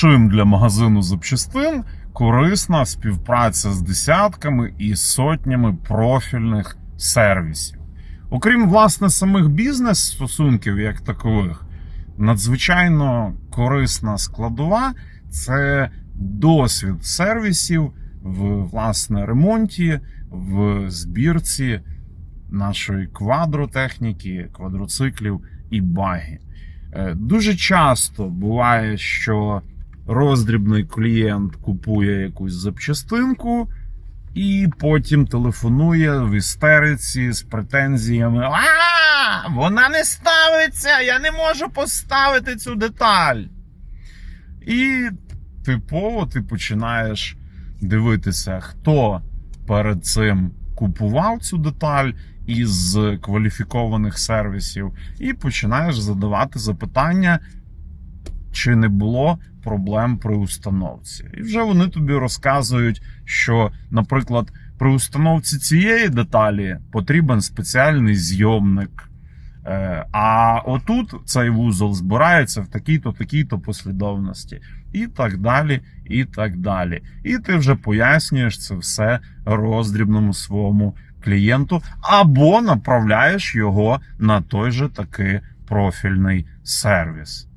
Чим для магазину запчастин корисна співпраця з десятками і сотнями профільних сервісів. Окрім власне самих бізнес-стосунків, як такових, надзвичайно корисна складова це досвід сервісів в власне ремонті, в збірці нашої квадротехніки, квадроциклів і баги. Е, Дуже часто буває, що роздрібний клієнт купує якусь запчастинку і потім телефонує в істериці з претензіями: А, вона не ставиться! Я не можу поставити цю деталь. І типово ти починаєш дивитися, хто перед цим купував цю деталь із кваліфікованих сервісів, і починаєш задавати запитання, чи не було проблем при установці. І вже вони тобі розказують, що, наприклад, при установці цієї деталі потрібен спеціальний зйомник. Е, А отут цей вузол збирається в такій-то, такій-то послідовності, і так далі, і так далі. І ти вже пояснюєш це все роздрібному своєму клієнту, або направляєш його на той же таки профільний сервіс.